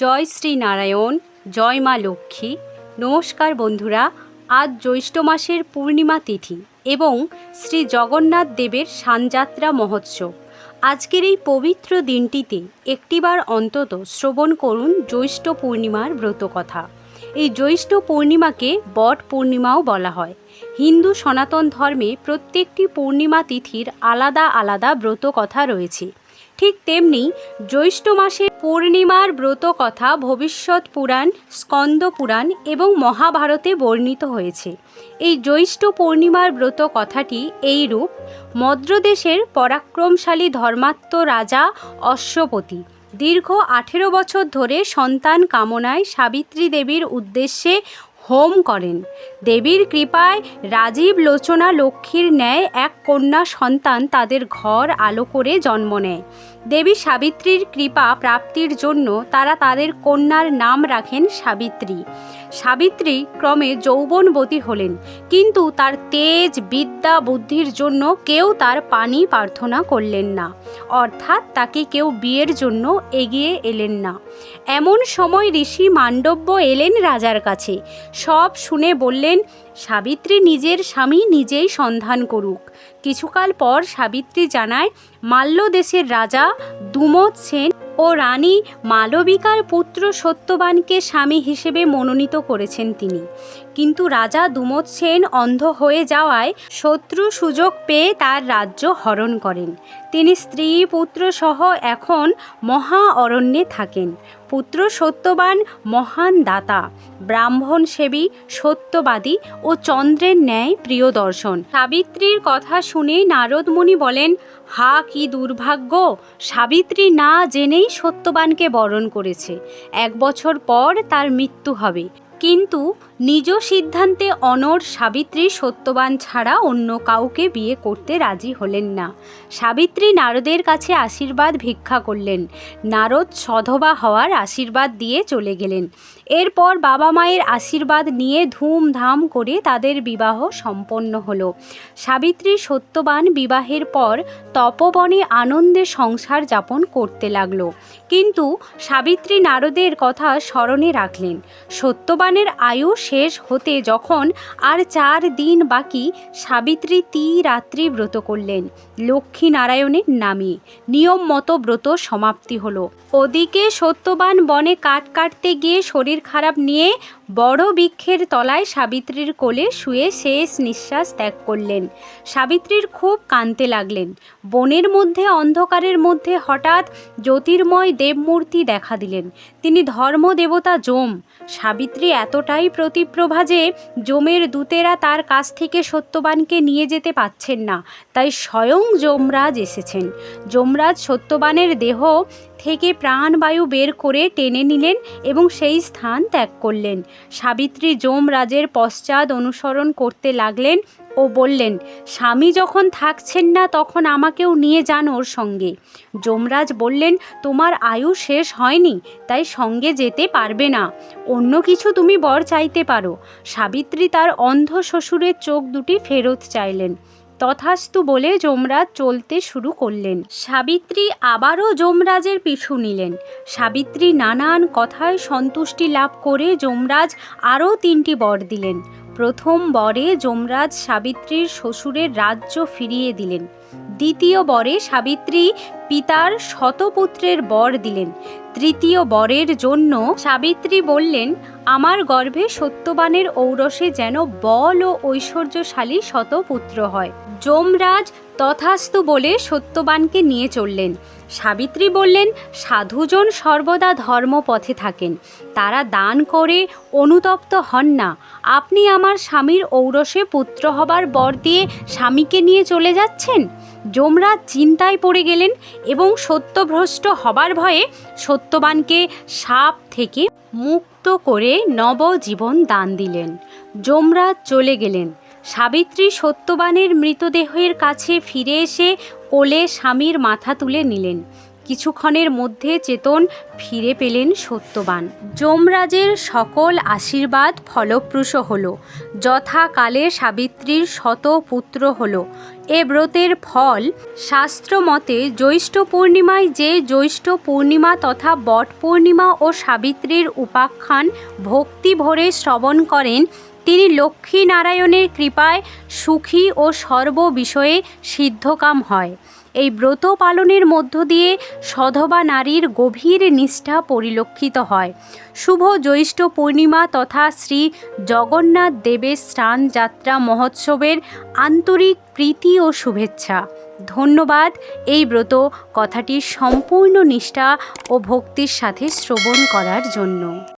জয় শ্রী নারায়ণ, জয় মা লক্ষ্মী। নমস্কার বন্ধুরা, আজ জ্যৈষ্ঠ মাসের পূর্ণিমা তিথি এবং শ্রী জগন্নাথ দেবের সানযাত্রা মহোৎসব। আজকের এই পবিত্র দিনটিতে একটিবার অন্তত শ্রবণ করুন জ্যৈষ্ঠ পূর্ণিমার ব্রতকথা এই জ্যৈষ্ঠ পূর্ণিমাকে বট পূর্ণিমাও বলা হয়। হিন্দু সনাতন ধর্মে প্রত্যেকটি পূর্ণিমা তিথির আলাদা আলাদা ব্রত কথা রয়েছে। ঠিক তেমনি জ্যৈষ্ঠ মাসের পূর্ণিমার ব্রত কথা ভবিষ্যৎ পুরাণ, স্কন্দ পুরাণ এবং মহাভারতে বর্ণিত হয়েছে। এই জ্যৈষ্ঠ পূর্ণিমার ব্রত কথাটি এই রূপ মদ্রদেশের পরাক্রমশালী ধর্মাত্ম রাজা অশ্বপতি দীর্ঘ আঠেরো বছর ধরে সন্তান কামনায় সাবিত্রী দেবীর উদ্দেশ্যে হোম করেন। দেবীর কৃপায় রাজীব লোচনা লক্ষ্মীর ন্যায় এক কন্যা সন্তান তাদের ঘর আলো করে জন্ম নেয়। দেবী সাবিত্রীর কৃপা প্রাপ্তির জন্য তারা তাদের কন্যার নাম রাখেন সাবিত্রী। সাবিত্রী ক্রমে যৌবনবতী হলেন, কিন্তু তার তেজ, বিদ্যা, বুদ্ধির জন্য কেউ তার পানি প্রার্থনা করলেন না, অর্থাৎ তাকে কেউ বিয়ের জন্য এগিয়ে এলেন না। এমন সময় ঋষি মান্ডব্য এলেন রাজার কাছে, সব শুনে বললেন সাবিত্রী নিজের স্বামী নিজেই সন্ধান করুক। কিছুকাল পর সাবিত্রী জানায় মাল্য দেশের রাজা দুমত সেন ও রানী মালবিকার পুত্র সত্যবানকে স্বামী হিসেবে মনোনীত করেছেন তিনি। কিন্তু রাজা দুমত সেন অন্ধ হয়ে যাওয়ায় শত্রু সুযোগ পেয়ে তার রাজ্য হরণ করেন। তিনি স্ত্রী পুত্র সহ এখন মহা অরণ্যে থাকেন। পুত্র সত্যবান, মহান দাতা। ব্রাহ্মণ সেবী সত্যবাদী ও চন্দ্রের ন্যায় প্রিয় দর্শন সাবিত্রীর কথা শুনে নারদমুনি বলেন, হা, কি দুর্ভাগ্য! সাবিত্রী না জেনেই সত্যবানকে বরণ করেছে। এক বছর পর তার মৃত্যু হবে। কিন্তু নিজ সিদ্ধান্তে অনর সাবিত্রী সত্যবান ছাড়া অন্য কাউকে বিয়ে করতে রাজি হলেন না। সাবিত্রী নারদের কাছে আশীর্বাদ ভিক্ষা করলেন। নারদ সধবা হওয়ার আশীর্বাদ দিয়ে চলে গেলেন। এরপর বাবা মায়ের আশীর্বাদ নিয়ে ধুমধাম করে তাদের বিবাহ সম্পন্ন হলো। সাবিত্রী সত্যবান বিবাহের পর তপবনে আনন্দে সংসার যাপন করতে লাগল। কিন্তু সাবিত্রী নারদের কথা স্মরণে রাখলেন। সত্যবানের আয়ু শেষ হতে যখন আর চার দিন বাকি সাবিত্রী তি রাত্রি ব্রত করলেন। লক্ষ্মী নারায়ণের নামে। নিয়ম মতো ব্রত সমাপ্তি হলো। ওদিকে সত্যবান বনে কাঠ কাটতে গিয়ে শরীর খারাপ নিয়ে বড় বৃক্ষের তলায় সাবিত্রীর কোলে শুয়ে শেষ নিঃশ্বাস ত্যাগ করলেন। সাবিত্রীর খুব কাঁদতে লাগলেন। বনের মধ্যে, অন্ধকারের মধ্যে হঠাৎ জ্যোতির্ময় দেবমূর্তি দেখা দিলেন। তিনি ধর্মদেবতা যম সাবিত্রী এতটাই প্রতিপ্রভা যে যমের দূতেরা তার কাছ থেকে সত্যবানকে নিয়ে যেতে পাচ্ছেন না, তাই স্বয়ং যমরাজ এসেছেন। যমরাজ সত্যবানের দেহ থেকে প্রাণবায়ু বের করে টেনে নিলেন এবং সেই স্থান ত্যাগ করলেন। সাবিত্রী যমরাজের পশ্চাদ অনুসরণ করতে লাগলেন ও বললেন, স্বামী যখন থাকছেন না তখন আমাকেও নিয়ে যান ওর সঙ্গে। যমরাজ বললেন, তোমার আয়ু শেষ হয়নি, তাই সঙ্গে যেতে পারবে না। অন্য কিছু তুমি বর চাইতে পারো। সাবিত্রী তার অন্ধ শ্বশুরের চোখ দুটি ফেরত চাইলেন। তথাস্তু বলে যমরাজ চলতে শুরু করলেন। সাবিত্রী আবারও যমরাজের পিছু নিলেন। সাবিত্রী নানান কথায় সন্তুষ্টি লাভ করে যমরাজ আরও তিনটি বর দিলেন। প্রথম বরে যমরাজ সাবিত্রীর শ্বশুরের রাজ্য ফিরিয়ে দিলেন। দ্বিতীয় বরে সাবিত্রী পিতার শতপুত্রের বর দিলেন। তৃতীয় বরের জন্য সাবিত্রী বললেন, আমার গর্ভে সত্যবানের ঔরসে যেন বল ও ঐশ্বর্যশালী শতপুত্র হয়। যমরাজ তথাস্তু বলে সত্যবানকে নিয়ে চললেন। সাবিত্রী বললেন, সাধুজন সর্বদা ধর্মপথে থাকেন। তারা দান করে, অনুতপ্ত হন না। আপনি আমার স্বামীর ঔরসে পুত্র হবার বর দিয়ে স্বামীকে নিয়ে চলে যাচ্ছেন? যমরাজ চিন্তায় পড়ে গেলেন এবং সত্যভ্রষ্ট হবার ভয়ে সত্যবানকে সাপ থেকে মুক্ত করে নবজীবন দান দিলেন। যমরাজ চলে গেলেন। সাবিত্রী সত্যবানের মৃতদেহের কাছে ফিরে এসে কোলে স্বামীর মাথা তুলে নিলেন। কিছুক্ষণের মধ্যে চেতন ফিরে পেলেন সত্যবান। যমরাজের সকল আশীর্বাদ ফলপ্রসূ হল। যথাকালে সাবিত্রীর শত পুত্র হল। এ ব্রতের ফল শাস্ত্রমতে জ্যৈষ্ঠ পূর্ণিমায় যে জ্যৈষ্ঠ পূর্ণিমা তথা বট পূর্ণিমা ও সাবিত্রীর উপাখ্যান ভক্তি ভরে শ্রবণ করেন তিনি লক্ষ্মী নারায়ণের কৃপায় সুখী ও সর্ব বিষয়ে সিদ্ধকাম হয়। এই ব্রত পালনের মধ্য দিয়ে সধবা নারীর গভীর নিষ্ঠা পরিলক্ষিত হয়। শুভ জ্যৈষ্ঠ পূর্ণিমা তথা শ্রী জগন্নাথ দেবের স্নান যাত্রা মহোৎসবের আন্তরিক প্রীতি ও শুভেচ্ছা। ধন্যবাদ। এই ব্রত কথাটি সম্পূর্ণ নিষ্ঠা ও ভক্তির সাথে শ্রবণ করার জন্য।